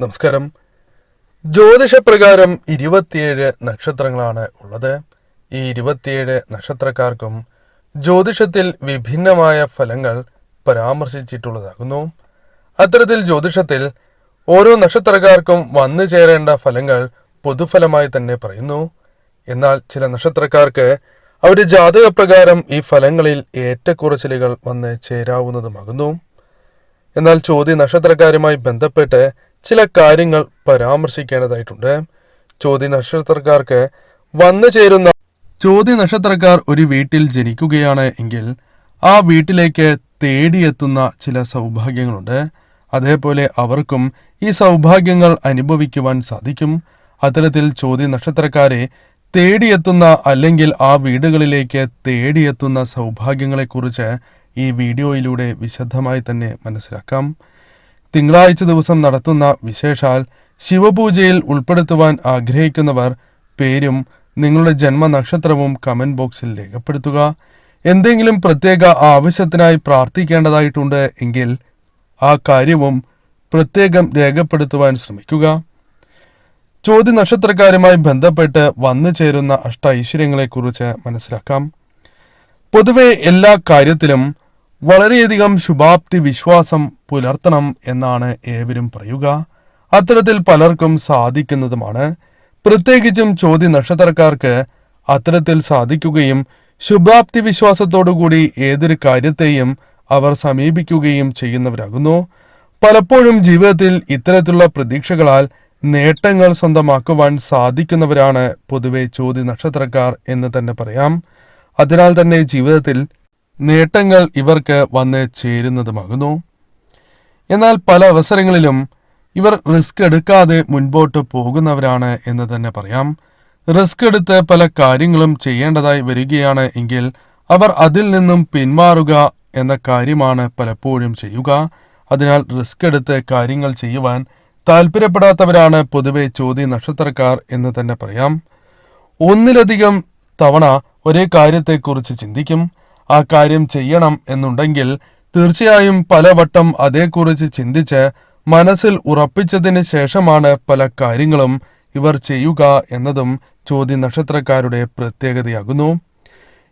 നമസ്കാരം. ജ്യോതിഷപ്രകാരം ഇരുപത്തിയേഴ് നക്ഷത്രങ്ങളാണ് ഉള്ളത്. ഈ ഇരുപത്തിയേഴ് നക്ഷത്രക്കാർക്കും ജ്യോതിഷത്തിൽ വിഭിന്നമായ ഫലങ്ങൾ പരാമർശിച്ചിട്ടുള്ളതാകുന്നു. അത്തരത്തിൽ ജ്യോതിഷത്തിൽ ഓരോ നക്ഷത്രക്കാർക്കും വന്നു ചേരേണ്ട ഫലങ്ങൾ പൊതുഫലമായി തന്നെ പറയുന്നു. എന്നാൽ ചില നക്ഷത്രക്കാർക്ക് അവരുടെ ജാതകപ്രകാരം ഈ ഫലങ്ങളിൽ ഏറ്റക്കുറച്ചിലുകൾ വന്ന് ചേരാവുന്നതുമാകുന്നു. എന്നാൽ ചോദ്യ നക്ഷത്രക്കാരുമായി ബന്ധപ്പെട്ട് ചില കാര്യങ്ങൾ പരാമർശിക്കേണ്ടതായിട്ടുണ്ട്. ചോദ്യ നക്ഷത്രക്കാർക്ക് വന്നു ചേരുന്ന ചോദ്യ നക്ഷത്രക്കാർ ഒരു വീട്ടിൽ ജനിക്കുകയാണ് എങ്കിൽ ആ വീട്ടിലേക്ക് തേടിയെത്തുന്ന ചില സൗഭാഗ്യങ്ങളുണ്ട്. അതേപോലെ അവർക്കും ഈ സൗഭാഗ്യങ്ങൾ അനുഭവിക്കുവാൻ സാധിക്കും. അത്തരത്തിൽ ചോദ്യ നക്ഷത്രക്കാരെ തേടിയെത്തുന്ന അല്ലെങ്കിൽ ആ വീടുകളിലേക്ക് തേടിയെത്തുന്ന സൗഭാഗ്യങ്ങളെക്കുറിച്ച് ഈ വീഡിയോയിലൂടെ വിശദമായി തന്നെ മനസ്സിലാക്കാം. തിങ്കളാഴ്ച ദിവസം നടത്തുന്ന വിശേഷാൽ ശിവപൂജയിൽ ഉൾപ്പെടുത്തുവാൻ ആഗ്രഹിക്കുന്നവർ പേരും നിങ്ങളുടെ ജന്മനക്ഷത്രവും കമന്റ് ബോക്സിൽ രേഖപ്പെടുത്തുക. എന്തെങ്കിലും പ്രത്യേക ആവശ്യത്തിനായി പ്രാർത്ഥിക്കേണ്ടതായിട്ടുണ്ട് എങ്കിൽ ആ കാര്യവും പ്രത്യേകം രേഖപ്പെടുത്തുവാൻ ശ്രമിക്കുക. ചോദ്യ നക്ഷത്രക്കാരുമായി ബന്ധപ്പെട്ട് വന്നു ചേരുന്ന അഷ്ട ഐശ്വര്യങ്ങളെക്കുറിച്ച് മനസ്സിലാക്കാം. പൊതുവെ എല്ലാ കാര്യത്തിലും വളരെയധികം ശുഭാപ്തി വിശ്വാസം പുലർത്തണം എന്നാണ് ഏവരും പറയുക. അത്തരത്തിൽ പലർക്കും സാധിക്കുന്നതുമാണ്. പ്രത്യേകിച്ചും ചോദ്യ നക്ഷത്രക്കാർക്ക് അത്തരത്തിൽ സാധിക്കുകയും ശുഭാപ്തി വിശ്വാസത്തോടുകൂടി ഏതൊരു കാര്യത്തെയും അവർ സമീപിക്കുകയും ചെയ്യുന്നവരാകുന്നു. പലപ്പോഴും ജീവിതത്തിൽ ഇത്തരത്തിലുള്ള പ്രതീക്ഷകളാൽ നേട്ടങ്ങൾ സ്വന്തമാക്കുവാൻ സാധിക്കുന്നവരാണ് പൊതുവെ ചോദ്യ നക്ഷത്രക്കാർ എന്ന് തന്നെ പറയാം. അതിനാൽ തന്നെ ജീവിതത്തിൽ നേട്ടങ്ങൾ ഇവർക്ക് വന്ന് ചേരുന്നതുമാകുന്നു. എന്നാൽ പല അവസരങ്ങളിലും ഇവർ റിസ്ക് എടുക്കാതെ മുൻപോട്ട് പോകുന്നവരാണ് എന്ന് തന്നെ പറയാം. റിസ്ക് എടുത്ത് പല കാര്യങ്ങളും ചെയ്യേണ്ടതായി വരികയാണ് എങ്കിൽ അവർ അതിൽ നിന്നും പിന്മാറുക എന്ന കാര്യമാണ് പലപ്പോഴും ചെയ്യുക. അതിനാൽ റിസ്ക് എടുത്ത് കാര്യങ്ങൾ ചെയ്യുവാൻ താല്പര്യപ്പെടാത്തവരാണ് പൊതുവെ ചോദ്യ നക്ഷത്രക്കാർ എന്ന് തന്നെ പറയാം. ഒന്നിലധികം തവണ ഒരേ കാര്യത്തെക്കുറിച്ച് ചിന്തിക്കും. ആ കാര്യം ചെയ്യണം എന്നുണ്ടെങ്കിൽ തീർച്ചയായും പലവട്ടം അതേക്കുറിച്ച് ചിന്തിച്ച് മനസ്സിൽ ഉറപ്പിച്ചതിന് ശേഷമാണ് പല കാര്യങ്ങളും ഇവർ ചെയ്യുക എന്നതും ചോദ്യ നക്ഷത്രക്കാരുടെ പ്രത്യേകതയാകുന്നു.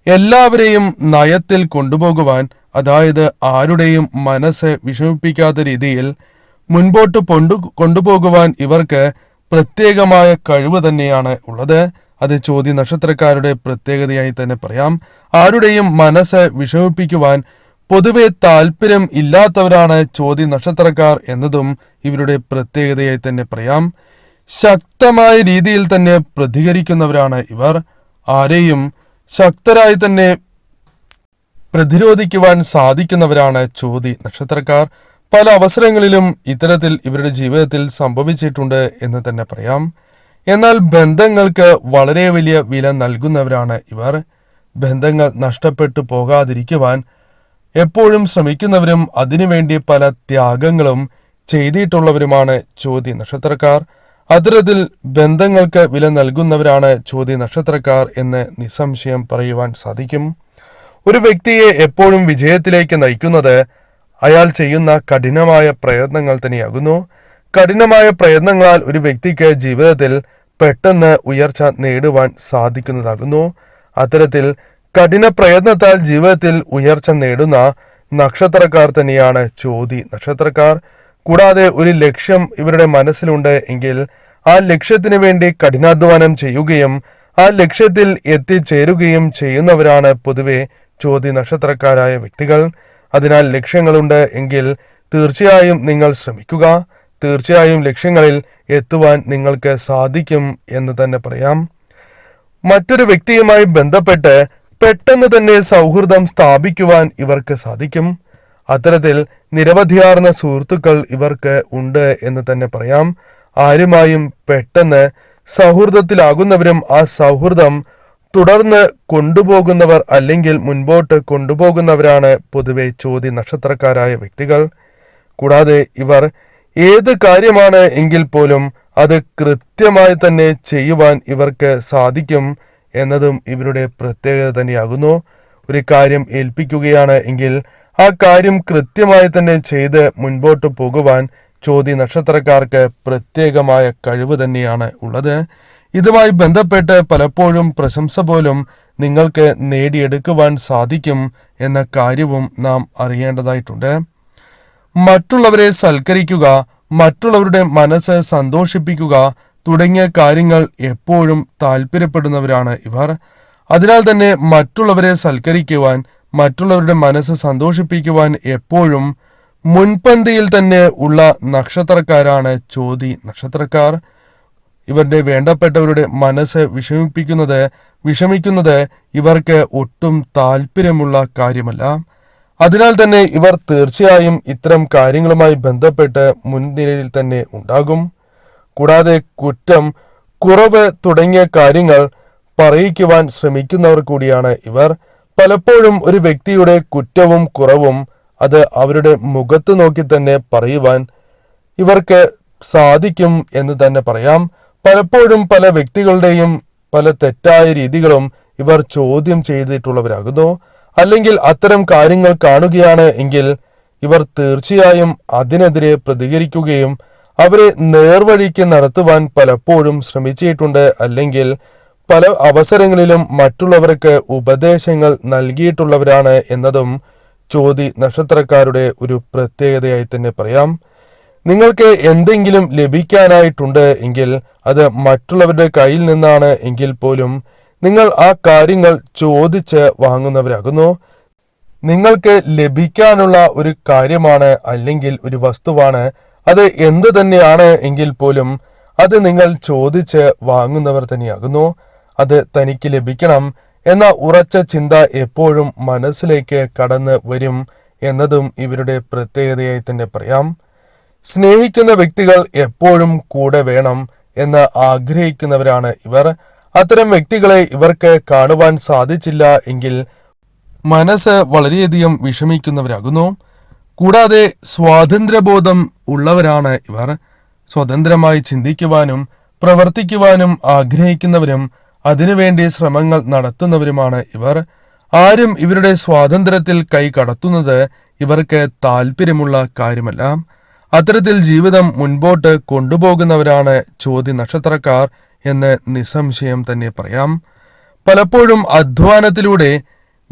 എല്ലാവരെയും നയത്തിൽ കൊണ്ടുപോകുവാൻ അതായത് ആരുടെയും മനസ്സ് വിഷമിപ്പിക്കാത്ത രീതിയിൽ മുൻപോട്ട് കൊണ്ടു കൊണ്ടുപോകുവാൻ ഇവർക്ക് പ്രത്യേകമായ കഴിവ് തന്നെയാണ് ഉള്ളത്. അത് ചോദ്യ നക്ഷത്രക്കാരുടെ പ്രത്യേകതയായി തന്നെ പറയാം. ആരുടെയും മനസ്സ് വിഷമിപ്പിക്കുവാൻ പൊതുവെ താല്പര്യം ഇല്ലാത്തവരാണ് ചോദ്യ നക്ഷത്രക്കാർ എന്നതും ഇവരുടെ പ്രത്യേകതയായി തന്നെ പറയാം. ശക്തമായ രീതിയിൽ തന്നെ പ്രതികരിക്കുന്നവരാണ് ഇവർ. ആരെയും ശക്തരായി തന്നെ പ്രതിരോധിക്കുവാൻ സാധിക്കുന്നവരാണ് ചോദ്യ നക്ഷത്രക്കാർ പല അവസരങ്ങളിലും ഇത്തരത്തിൽ ഇവരുടെ ജീവിതത്തിൽ സംഭവിച്ചിട്ടുണ്ട് എന്ന് തന്നെ പറയാം. എന്നാൽ ബന്ധങ്ങൾക്ക് വളരെ വലിയ വില നൽകുന്നവരാണ് ഇവർ. ബന്ധങ്ങൾ നഷ്ടപ്പെട്ടു പോകാതിരിക്കുവാൻ എപ്പോഴും ശ്രമിക്കുന്നവരും അതിനുവേണ്ടി പല ത്യാഗങ്ങളും ചെയ്തിട്ടുള്ളവരുമാണ് ചോദ്യ നക്ഷത്രക്കാർ. അത്തരത്തിൽ ബന്ധങ്ങൾക്ക് വില നൽകുന്നവരാണ് ചോദ്യ നക്ഷത്രക്കാർ എന്ന് നിസ്സംശയം പറയുവാൻ സാധിക്കും. ഒരു വ്യക്തിയെ എപ്പോഴും വിജയത്തിലേക്ക് നയിക്കുന്നത് അയാൾ ചെയ്യുന്ന കഠിനമായ പ്രയത്നങ്ങൾ തന്നെയാകുന്നു. കഠിനമായ പ്രയത്നങ്ങളാൽ ഒരു വ്യക്തിക്ക് ജീവിതത്തിൽ പെട്ടെന്ന് ഉയർച്ച നേടുവാൻ സാധിക്കുന്നതാകുന്നു. അത്തരത്തിൽ കഠിന പ്രയത്നത്താൽ ജീവിതത്തിൽ ഉയർച്ച നേടുന്ന നക്ഷത്രക്കാർ തന്നെയാണ് ചോതി നക്ഷത്രക്കാർ. കൂടാതെ ഒരു ലക്ഷ്യം ഇവരുടെ മനസ്സിലുണ്ട് എങ്കിൽ ആ ലക്ഷ്യത്തിന് വേണ്ടി കഠിനാധ്വാനം ചെയ്യുകയും ആ ലക്ഷ്യത്തിൽ എത്തിച്ചേരുകയും ചെയ്യുന്നവരാണ് പൊതുവെ ചോതി നക്ഷത്രക്കാരായ വ്യക്തികൾ. അതിനാൽ ലക്ഷ്യങ്ങളുണ്ട് എങ്കിൽ തീർച്ചയായും നിങ്ങൾ ശ്രമിക്കുക. തീർച്ചയായും ലക്ഷ്യങ്ങളിൽ എത്തുവാൻ നിങ്ങൾക്ക് സാധിക്കും എന്ന് തന്നെ പറയാം. മറ്റൊരു വ്യക്തിയുമായി ബന്ധപ്പെട്ട് പെട്ടെന്ന് തന്നെ സൗഹൃദം സ്ഥാപിക്കുവാൻ ഇവർക്ക് സാധിക്കും. അത്തരത്തിൽ നിരവധിയാർന്ന സുഹൃത്തുക്കൾ ഇവർക്ക് ഉണ്ട് എന്ന് തന്നെ പറയാം. ആരുമായും പെട്ടെന്ന് സൗഹൃദത്തിലാകുന്നവരും ആ സൗഹൃദം തുടർന്ന് കൊണ്ടുപോകുന്നവർ അല്ലെങ്കിൽ മുൻപോട്ട് കൊണ്ടുപോകുന്നവരാണ് പൊതുവെ ചോദ്യ നക്ഷത്രക്കാരായ വ്യക്തികൾ. കൂടാതെ ഇവർ ഏത് കാര്യമാണ് എങ്കിൽ പോലും അത് കൃത്യമായി തന്നെ ചെയ്യുവാൻ ഇവർക്ക് സാധിക്കും എന്നതും ഇവരുടെ പ്രത്യേകത തന്നെയാകുന്നു. ഒരു കാര്യം ഏൽപ്പിക്കുകയാണ് എങ്കിൽ ആ കാര്യം കൃത്യമായി തന്നെ ചെയ്ത് മുൻപോട്ട് പോകുവാൻ ചോദ്യ നക്ഷത്രക്കാർക്ക് പ്രത്യേകമായ കഴിവ് തന്നെയാണ് ഉള്ളത്. ഇതുമായി ബന്ധപ്പെട്ട് പലപ്പോഴും പ്രശംസ പോലും നിങ്ങൾക്ക് നേടിയെടുക്കുവാൻ സാധിക്കും എന്ന കാര്യവും നാം അറിയേണ്ടതായിട്ടുണ്ട്. മറ്റുള്ളവരെ സൽക്കരിക്കുക മറ്റുള്ളവരുടെ മനസ്സ് സന്തോഷിപ്പിക്കുക തുടങ്ങിയ കാര്യങ്ങൾ എപ്പോഴും താല്പര്യപ്പെടുന്നവരാണ് ഇവർ. അതിനാൽ തന്നെ മറ്റുള്ളവരെ സൽക്കരിക്കുവാൻ മറ്റുള്ളവരുടെ മനസ്സ് സന്തോഷിപ്പിക്കുവാൻ എപ്പോഴും മുൻപന്തിയിൽ തന്നെ ഉള്ള നക്ഷത്രക്കാരാണ് ചോതി നക്ഷത്രക്കാർ. ഇവരുടെ വേണ്ടപ്പെട്ടവരുടെ മനസ്സ് വിഷമിപ്പിക്കുന്നത് വിഷമിക്കുന്നത് ഇവർക്ക് ഒട്ടും താല്പര്യമുള്ള കാര്യമല്ല. അതിനാൽ തന്നെ ഇവർ തീർച്ചയായും ഇത്തരം കാര്യങ്ങളുമായി ബന്ധപ്പെട്ട് മുൻനിരയിൽ തന്നെ ഉണ്ടാകും. കൂടാതെ കുറ്റം കുറവ് തുടങ്ങിയ കാര്യങ്ങൾ പറയിക്കുവാൻ ശ്രമിക്കുന്നവർ കൂടിയാണ് ഇവർ. പലപ്പോഴും ഒരു വ്യക്തിയുടെ കുറ്റവും കുറവും അത് അവരുടെ മുഖത്ത് നോക്കി തന്നെ പറയുവാൻ ഇവർക്ക് സാധിക്കും എന്ന് തന്നെ പറയാം. പലപ്പോഴും പല വ്യക്തികളുടെയും പല തെറ്റായ രീതികളും ഇവർ ചോദ്യം ചെയ്തിട്ടുള്ളവരാകുന്നു. അല്ലെങ്കിൽ അത്തരം കാര്യങ്ങൾ കാണുകയാണ് എങ്കിൽ ഇവർ തീർച്ചയായും അതിനെതിരെ പ്രതികരിക്കുകയും അവരെ നേർവഴിക്ക് നടത്തുവാൻ പലപ്പോഴും ശ്രമിച്ചിട്ടുണ്ട്. അല്ലെങ്കിൽ പല അവസരങ്ങളിലും മറ്റുള്ളവർക്ക് ഉപദേശങ്ങൾ നൽകിയിട്ടുള്ളവരാണ് എന്നതും ചോതി നക്ഷത്രക്കാരുടെ ഒരു പ്രത്യേകതയായി തന്നെ പറയാം. നിങ്ങൾക്ക് എന്തെങ്കിലും ലഭിക്കാനായിട്ടുണ്ട് എങ്കിൽ അത് മറ്റുള്ളവരുടെ കയ്യിൽ നിന്നാണ് എങ്കിൽ പോലും നിങ്ങൾ ആ കാര്യങ്ങൾ ചോദിച്ച് വാങ്ങുന്നവരാകുന്നു. നിങ്ങൾക്ക് ലഭിക്കാനുള്ള ഒരു കാര്യമാണ് അല്ലെങ്കിൽ ഒരു വസ്തുവാണ്. അത് എന്ത് തന്നെയാണ് എങ്കിൽ പോലും അത് നിങ്ങൾ ചോദിച്ച് വാങ്ങുന്നവർ തന്നെയാകുന്നു. അത് തനിക്ക് ലഭിക്കണം എന്ന ഉറച്ച ചിന്ത എപ്പോഴും മനസ്സിലേക്ക് കടന്ന് വരും എന്നതും ഇവരുടെ പ്രത്യേകതയായി തന്നെ പറയാം. സ്നേഹിക്കുന്ന വ്യക്തികൾ എപ്പോഴും കൂടെ വേണം എന്ന് ആഗ്രഹിക്കുന്നവരാണ് ഇവർ. അത്തരം വ്യക്തികളെ ഇവർക്ക് കാണുവാൻ സാധിച്ചില്ല എങ്കിൽ മനസ്സ് വളരെയധികം വിഷമിക്കുന്നവരാകുന്നു. കൂടാതെ സ്വാതന്ത്ര്യബോധം ഉള്ളവരാണ് ഇവർ. സ്വതന്ത്രമായി ചിന്തിക്കുവാനും പ്രവർത്തിക്കുവാനും ആഗ്രഹിക്കുന്നവരും അതിനുവേണ്ടി ശ്രമങ്ങൾ നടത്തുന്നവരുമാണ് ഇവർ. ആരും ഇവരുടെ സ്വാതന്ത്ര്യത്തിൽ കൈ കടത്തുന്നത് ഇവർക്ക് താല്പര്യമുള്ള കാര്യമല്ല. അത്തരത്തിൽ ജീവിതം മുൻപോട്ട് കൊണ്ടുപോകുന്നവരാണ് ചോദ്യ നക്ഷത്രക്കാർ എന്ന് നിസ്സംശയം തന്നെ പറയാം. പലപ്പോഴും അധ്വാനത്തിലൂടെ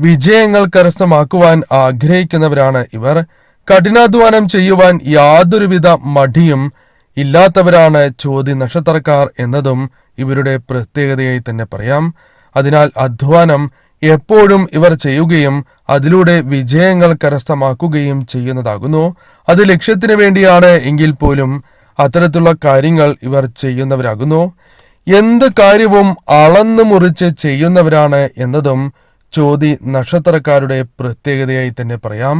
വിജയങ്ങൾ കരസ്ഥമാക്കുവാൻ ആഗ്രഹിക്കുന്നവരാണ് ഇവർ. കഠിനാധ്വാനം ചെയ്യുവാൻ യാതൊരുവിധ മടിയും ഇല്ലാത്തവരാണ് ചോദ്യ നക്ഷത്രക്കാർ എന്നതും ഇവരുടെ പ്രത്യേകതയായി തന്നെ പറയാം. അതിനാൽ അധ്വാനം എപ്പോഴും ഇവർ ചെയ്യുകയും അതിലൂടെ വിജയങ്ങൾ കരസ്ഥമാക്കുകയും ചെയ്യുന്നതാകുന്നു. അത് ലക്ഷ്യത്തിന് വേണ്ടിയാണ് എങ്കിൽ പോലും അത്തരത്തിലുള്ള കാര്യങ്ങൾ ഇവർ ചെയ്യുന്നവരാകുന്നു. എന്ത് കാര്യവും അളന്നു മുറിച്ച് ചെയ്യുന്നവരാണ് എന്നതും ചോതി നക്ഷത്രക്കാരുടെ പ്രത്യേകതയായി തന്നെ പറയാം.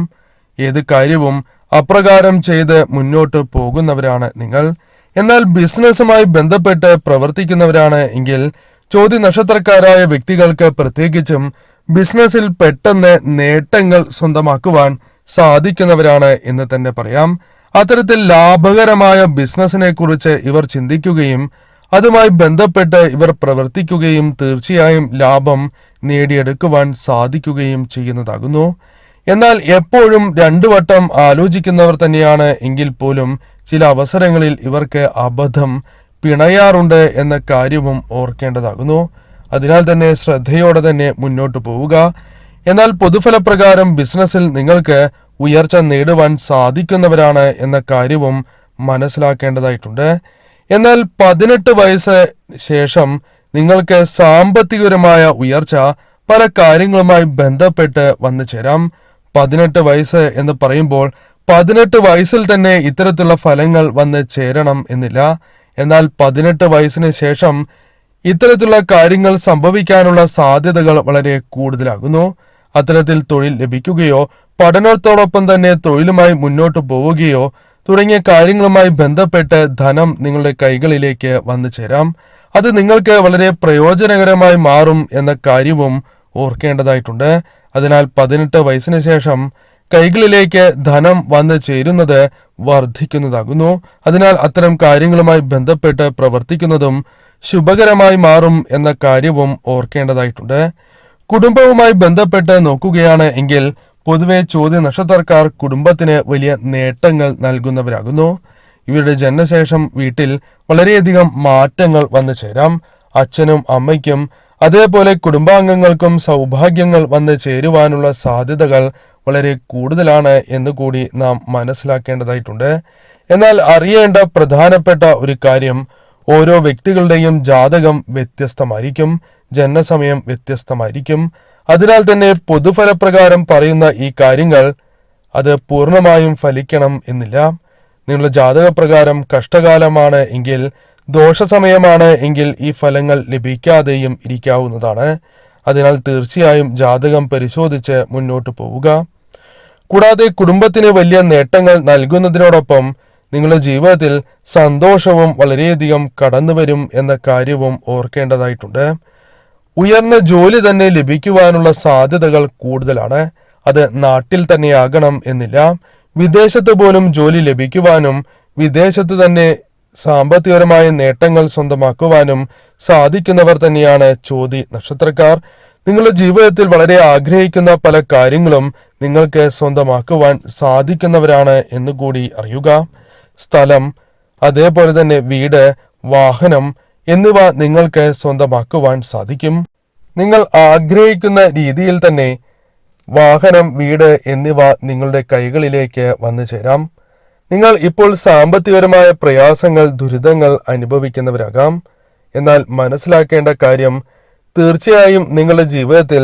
ഏത് കാര്യവും അപ്രകാരം ചെയ്ത് മുന്നോട്ട് പോകുന്നവരാണ് നിങ്ങൾ. എന്നാൽ ബിസിനസ്സുമായി ബന്ധപ്പെട്ട് പ്രവർത്തിക്കുന്നവരാണ് എങ്കിൽ ചോതി നക്ഷത്രക്കാരായ വ്യക്തികൾക്ക് പ്രത്യേകിച്ചും ബിസിനസ്സിൽ പെട്ടെന്ന് നേട്ടങ്ങൾ സ്വന്തമാക്കുവാൻ സാധിക്കുന്നവരാണ് എന്ന് തന്നെ പറയാം. അത്തരത്തിൽ ലാഭകരമായ ബിസിനസ്സിനെ കുറിച്ച് ഇവർ ചിന്തിക്കുകയും അതുമായി ബന്ധപ്പെട്ട് ഇവർ പ്രവർത്തിക്കുകയും തീർച്ചയായും ലാഭം നേടിയെടുക്കുവാൻ സാധിക്കുകയും ചെയ്യുന്നതാകുന്നു. എന്നാൽ എപ്പോഴും രണ്ടു വട്ടം ആലോചിക്കുന്നവർ തന്നെയാണ് എങ്കിൽ പോലും ചില അവസരങ്ങളിൽ ഇവർക്ക് അബദ്ധം പിണയാറുണ്ട് എന്ന കാര്യവും ഓർക്കേണ്ടതാകുന്നു. അതിനാൽ തന്നെ ശ്രദ്ധയോടെ തന്നെ മുന്നോട്ട് പോവുക. എന്നാൽ പൊതുഫലപ്രകാരം ബിസിനസ്സിൽ നിങ്ങൾക്ക് ഉയർച്ച നേടുവാൻ സാധിക്കുന്നവരാണ് എന്ന കാര്യവും മനസ്സിലാക്കേണ്ടതായിട്ടുണ്ട്. എന്നാൽ പതിനെട്ട് വയസ്സ് ശേഷം നിങ്ങൾക്ക് സാമ്പത്തികപരമായ ഉയർച്ച പല കാര്യങ്ങളുമായി ബന്ധപ്പെട്ട് വന്നു ചേരാം. പതിനെട്ട് വയസ്സ് എന്ന് പറയുമ്പോൾ പതിനെട്ട് വയസ്സിൽ തന്നെ ഇത്തരത്തിലുള്ള ഫലങ്ങൾ വന്ന് ചേരണം എന്നില്ല. എന്നാൽ പതിനെട്ട് വയസ്സിന് ശേഷം ഇത്തരത്തിലുള്ള കാര്യങ്ങൾ സംഭവിക്കാനുള്ള സാധ്യതകൾ വളരെ കൂടുതലാകുന്നു. അത്തരത്തിൽ തൊഴിൽ ലഭിക്കുകയോ പഠനത്തോടൊപ്പം തന്നെ തൊഴിലുമായി മുന്നോട്ട് പോവുകയോ തുടങ്ങിയ കാര്യങ്ങളുമായി ബന്ധപ്പെട്ട് ധനം നിങ്ങളുടെ കൈകളിലേക്ക് വന്നു ചേരാം. അത് നിങ്ങൾക്ക് വളരെ പ്രയോജനകരമായി മാറും എന്ന കാര്യവും ഓർക്കേണ്ടതായിട്ടുണ്ട്. അതിനാൽ പതിനെട്ട് വയസ്സിന് ശേഷം കൈകളിലേക്ക് ധനം വന്നു ചേരുന്നത് വർദ്ധിക്കുന്നതാകുന്നു. അതിനാൽ അത്തരം കാര്യങ്ങളുമായി ബന്ധപ്പെട്ട് പ്രവർത്തിക്കുന്നതും ശുഭകരമായി മാറും എന്ന കാര്യവും ഓർക്കേണ്ടതായിട്ടുണ്ട്. കുടുംബവുമായി ബന്ധപ്പെട്ട് നോക്കുകയാണ് എങ്കിൽ പൊതുവെ ചോദ്യ നക്ഷത്രക്കാർ കുടുംബത്തിന് വലിയ നേട്ടങ്ങൾ നൽകുന്നവരാകുന്നു. ഇവരുടെ ജനനശേഷം വീട്ടിൽ വളരെയധികം മാറ്റങ്ങൾ വന്നു ചേരാം. അച്ഛനും അമ്മയ്ക്കും അതേപോലെ കുടുംബാംഗങ്ങൾക്കും സൗഭാഗ്യങ്ങൾ വന്നു ചേരുവാനുള്ള സാധ്യതകൾ വളരെ കൂടുതലാണ് എന്ന് കൂടി നാം മനസ്സിലാക്കേണ്ടതായിട്ടുണ്ട്. എന്നാൽ അറിയേണ്ട പ്രധാനപ്പെട്ട ഒരു കാര്യം ഓരോ വ്യക്തികളുടെയും ജാതകം വ്യത്യസ്തമായിരിക്കും ജനനസമയം വ്യത്യസ്തമായിരിക്കും. അതിനാൽ തന്നെ പൊതുഫലപ്രകാരം പറയുന്ന ഈ കാര്യങ്ങൾ അത് പൂർണമായും ഫലിക്കണം എന്നില്ല. നിങ്ങളുടെ ജാതകപ്രകാരം കഷ്ടകാലമാണ് എങ്കിൽ ദോഷസമയമാണ് എങ്കിൽ ഈ ഫലങ്ങൾ ലഭിക്കാതെയും ഇരിക്കാവുന്നതാണ്. അതിനാൽ തീർച്ചയായും ജാതകം പരിശോധിച്ച് മുന്നോട്ട് പോവുക. കൂടാതെ കുടുംബത്തിന് വലിയ നേട്ടങ്ങൾ നൽകുന്നതിനോടൊപ്പം നിങ്ങളുടെ ജീവിതത്തിൽ സന്തോഷവും വളരെയധികം കടന്നുവരും എന്ന കാര്യവും ഓർക്കേണ്ടതായിട്ടുണ്ട്. ഉയർന്ന ജോലി തന്നെ ലഭിക്കുവാനുള്ള സാധ്യതകൾ കൂടുതലാണ്. അത് നാട്ടിൽ തന്നെയാകണം എന്നില്ല. വിദേശത്ത് പോലും ജോലി ലഭിക്കുവാനും വിദേശത്ത് തന്നെ സാമ്പത്തികപരമായ നേട്ടങ്ങൾ സ്വന്തമാക്കുവാനും സാധിക്കുന്നവർ തന്നെയാണ് ചോതി നക്ഷത്രക്കാർ. നിങ്ങളുടെ ജീവിതത്തിൽ വളരെ ആഗ്രഹിക്കുന്ന പല കാര്യങ്ങളും നിങ്ങൾക്ക് സ്വന്തമാക്കുവാൻ സാധിക്കുന്നവരാണ് എന്നുകൂടി അറിയുക. സ്ഥലം അതേപോലെ തന്നെ വീട് വാഹനം എന്നിവ നിങ്ങൾക്ക് സ്വന്തമാക്കുവാൻ സാധിക്കും. നിങ്ങൾ ആഗ്രഹിക്കുന്ന രീതിയിൽ തന്നെ വാഹനം വീട് എന്നിവ നിങ്ങളുടെ കൈകളിലേക്ക് വന്നു ചേരാം. നിങ്ങൾ ഇപ്പോൾ സാമ്പത്തികപരമായ പ്രയാസങ്ങൾ ദുരിതങ്ങൾ അനുഭവിക്കുന്നവരാകാം. എന്നാൽ മനസ്സിലാക്കേണ്ട കാര്യം തീർച്ചയായും നിങ്ങളുടെ ജീവിതത്തിൽ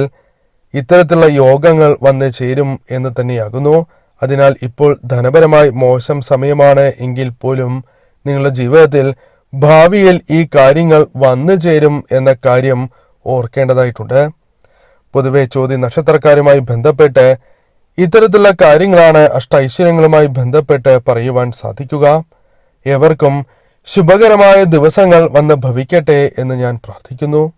ഇത്തരത്തിലുള്ള യോഗങ്ങൾ വന്ന് ചേരും എന്ന് തന്നെയാകുന്നു. അതിനാൽ ഇപ്പോൾ ധനപരമായി മോശം സമയമാണ് എങ്കിൽ പോലും നിങ്ങളുടെ ജീവിതത്തിൽ ഭാവിയിൽ ഈ കാര്യങ്ങൾ വന്നു ചേരും എന്ന കാര്യം ഓർക്കേണ്ടതായിട്ടുണ്ട്. പൊതുവെ ചോദ്യ നക്ഷത്രക്കാരുമായി ബന്ധപ്പെട്ട് ഇത്തരത്തിലുള്ള കാര്യങ്ങളാണ് അഷ്ടൈശ്വര്യങ്ങളുമായി ബന്ധപ്പെട്ട് പറയുവാൻ സാധിക്കുക. എവർക്കും ശുഭകരമായ ദിവസങ്ങൾ വന്ന് ഭവിക്കട്ടെ എന്ന് ഞാൻ പ്രാർത്ഥിക്കുന്നു.